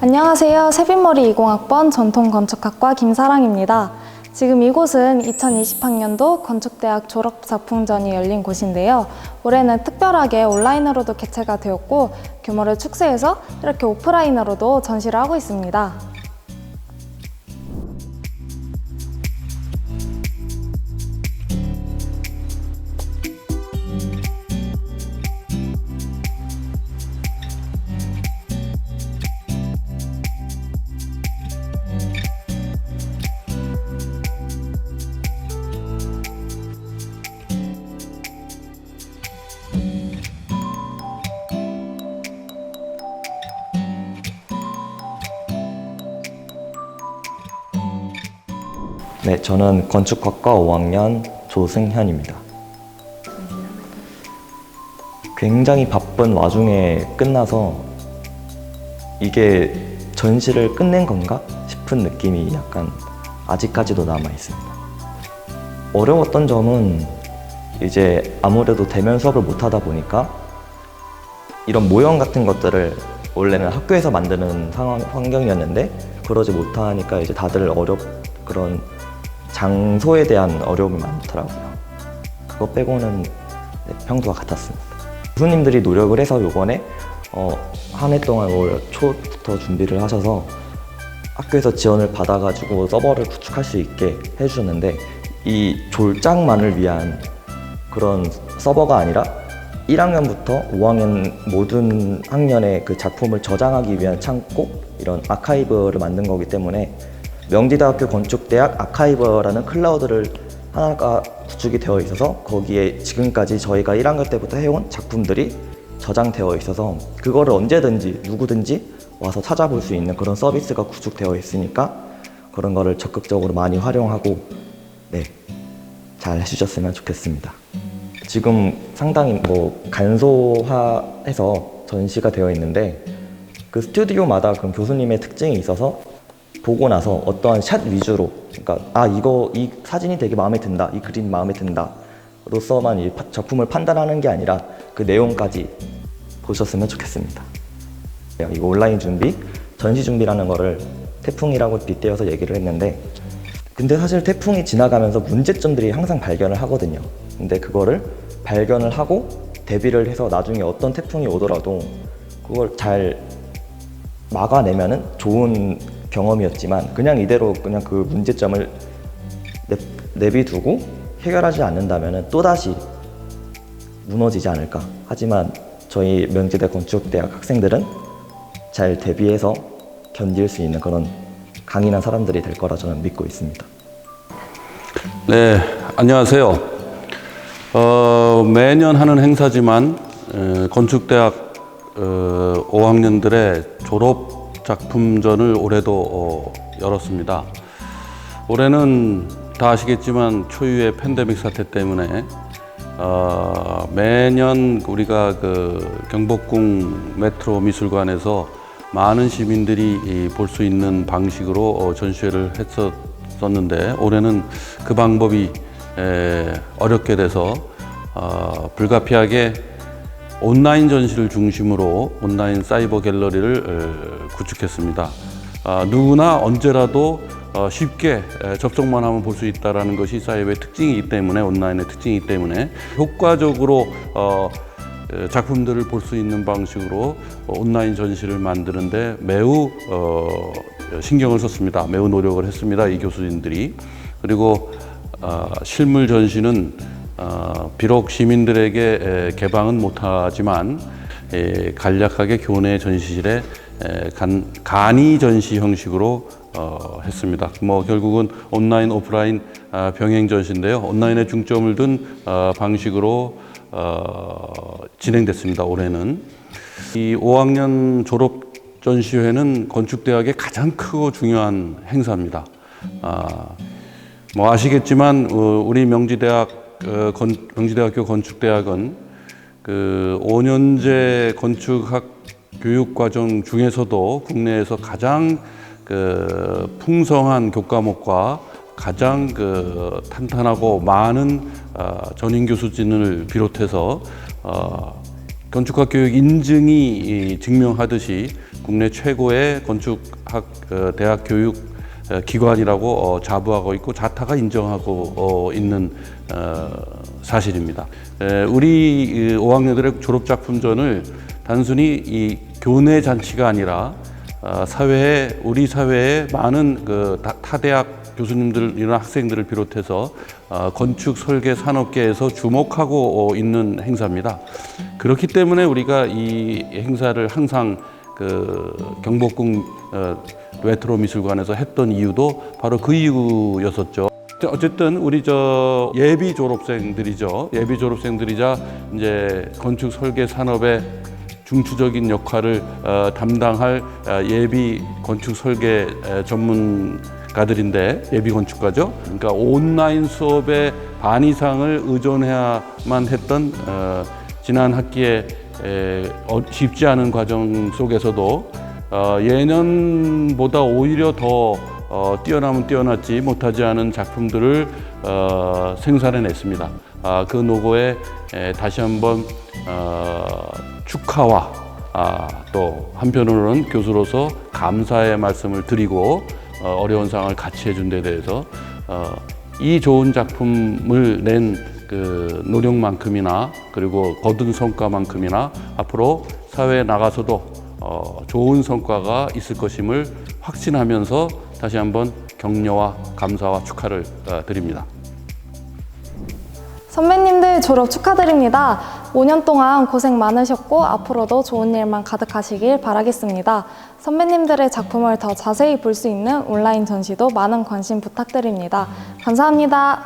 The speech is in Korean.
안녕하세요. 세빈머리 20학번 전통건축학과 김사랑입니다. 지금 이곳은 2020학년도 건축대학 졸업작품전이 열린 곳인데요. 올해는 특별하게 온라인으로도 개최가 되었고 규모를 축소해서 이렇게 오프라인으로도 전시를 하고 있습니다. 네, 저는 건축학과 5학년 조승현입니다. 굉장히 바쁜 와중에 끝나서 이게 전시를 끝낸 건가 싶은 느낌이 약간 아직까지도 남아 있습니다. 어려웠던 점은 이제 아무래도 대면 수업을 못 하다 보니까 이런 모형 같은 것들을 원래는 학교에서 만드는 상황 환경이었는데 그러지 못하니까 이제 다들 어렵 그런 장소에 대한 어려움이 많더라고요. 그거 빼고는 네, 평소와 같았습니다. 교수님들이 노력을 해서 요번에 어, 한 해 동안 올 초부터 준비를 하셔서 학교에서 지원을 받아가지고 서버를 구축할 수 있게 해주셨는데 이 졸작만을 위한 그런 서버가 아니라 1학년부터 5학년 모든 학년의 그 작품을 저장하기 위한 창고 이런 아카이브를 만든 거기 때문에 명지대학교 건축대학 아카이버라는 클라우드를 하나가 구축이 되어 있어서 거기에 지금까지 저희가 1학년 때부터 해온 작품들이 저장되어 있어서 그거를 언제든지 누구든지 와서 찾아볼 수 있는 그런 서비스가 구축되어 있으니까 그런 거를 적극적으로 많이 활용하고 네, 잘 해주셨으면 좋겠습니다. 지금 상당히 뭐 간소화해서 전시가 되어 있는데 그 스튜디오마다 그 교수님의 특징이 있어서 보고 나서 어떠한 샷 위주로 그러니까 아 이거 이 사진이 되게 마음에 든다 이 그림 마음에 든다 로서만 이 파- 작품을 판단하는 게 아니라 그 내용까지 보셨으면 좋겠습니다. 이거 온라인 준비, 전시 준비라는 거를 태풍이라고 빗대어서 얘기를 했는데 근데 사실 태풍이 지나가면서 문제점들이 항상 발견을 하거든요. 근데 그거를 발견을 하고 대비를 해서 나중에 어떤 태풍이 오더라도 그걸 잘 막아내면은 좋은 경험이었지만 그냥 이대로 그냥 그 문제점을 내, 내비두고 해결하지 않는다면은 또다시 무너지지 않을까. 하지만 저희 명지대 건축대학 학생들은 잘 대비해서 견딜 수 있는 그런 강인한 사람들이 될 거라 저는 믿고 있습니다. 네, 안녕하세요. 어, 매년 하는 행사지만 에, 건축대학 어, 5학년들의 졸업 작품전을 올해도 어, 열었습니다. 올해는 다 아시겠지만 초유의 팬데믹 사태 때문에 어, 매년 우리가 그 경복궁 메트로 미술관에서 많은 시민들이 볼 수 있는 방식으로 어, 전시회를 했었는데 올해는 그 방법이 에, 어렵게 돼서 어, 불가피하게 온라인 전시를 중심으로 온라인 사이버 갤러리를 에, 구축했습니다. 아, 누구나 언제라도 어, 쉽게 에, 접속만 하면 볼 수 있다는 것이 사이버의 특징이기 때문에 온라인의 특징이기 때문에 효과적으로 어, 에, 작품들을 볼 수 있는 방식으로 어, 온라인 전시를 만드는데 매우 어, 신경을 썼습니다. 매우 노력을 했습니다. 이 교수진들이 그리고 어, 실물 전시는 어, 비록 시민들에게 에, 개방은 못하지만 에, 간략하게 교내 전시실에 간이 전시 형식으로 어, 했습니다. 뭐 결국은 온라인 오프라인 아, 병행 전시인데요. 온라인에 중점을 둔 어, 방식으로 어, 진행됐습니다. 올해는 이 5학년 졸업 전시회는 건축대학의 가장 크고 중요한 행사입니다. 아, 뭐 아시겠지만 어, 우리 명지대학 어, 건, 명지대학교 건축대학은 그 5년제 건축학 교육 과정 중에서도 국내에서 가장 그 풍성한 교과목과 가장 그 탄탄하고 많은 어, 전임 교수진을 비롯해서 어, 건축학 교육 인증이 이, 증명하듯이 국내 최고의 건축학 어, 대학 교육 어, 기관이라고 어, 자부하고 있고 자타가 인정하고 어, 있는 어, 사실입니다. 에, 우리 이 5학년들의 졸업 작품전을 단순히 이 교내 잔치가 아니라 어, 사회에 우리 사회에 많은 그 타- 타대학 교수님들이나 학생들을 비롯해서 어, 건축 설계 산업계에서 주목하고 어, 있는 행사입니다. 그렇기 때문에 우리가 이 행사를 항상 그 경복궁 어, 레트로 미술관에서 했던 이유도 바로 그 이유였었죠. 자, 어쨌든 우리 저 예비 졸업생들이죠. 예비 졸업생들이자 이제 건축 설계 산업의 중추적인 역할을 어, 담당할 어, 예비 건축 설계 에, 전문 가들인데 예비 건축가죠. 그러니까 온라인 수업의 반 이상을 의존해야만 했던 어, 지난 학기에 에, 어, 쉽지 않은 과정 속에서도 어, 예년보다 오히려 더 어, 뛰어나면 뛰어났지 못하지 않은 작품들을 어, 생산해냈습니다. 아, 그 노고에 에, 다시 한번 어, 축하와 아, 또 한편으로는 교수로서 감사의 말씀을 드리고 어, 어려운 상황을 같이 해준 데 대해서 어, 이 좋은 작품을 낸 그 노력만큼이나 그리고 거둔 성과만큼이나 앞으로 사회에 나가서도 어, 좋은 성과가 있을 것임을 확신하면서 다시 한번 격려와 감사와 축하를 어, 드립니다. 선배님들 졸업 축하드립니다. 5년 동안 고생 많으셨고 앞으로도 좋은 일만 가득하시길 바라겠습니다. 선배님들의 작품을 더 자세히 볼 수 있는 온라인 전시도 많은 관심 부탁드립니다. 감사합니다.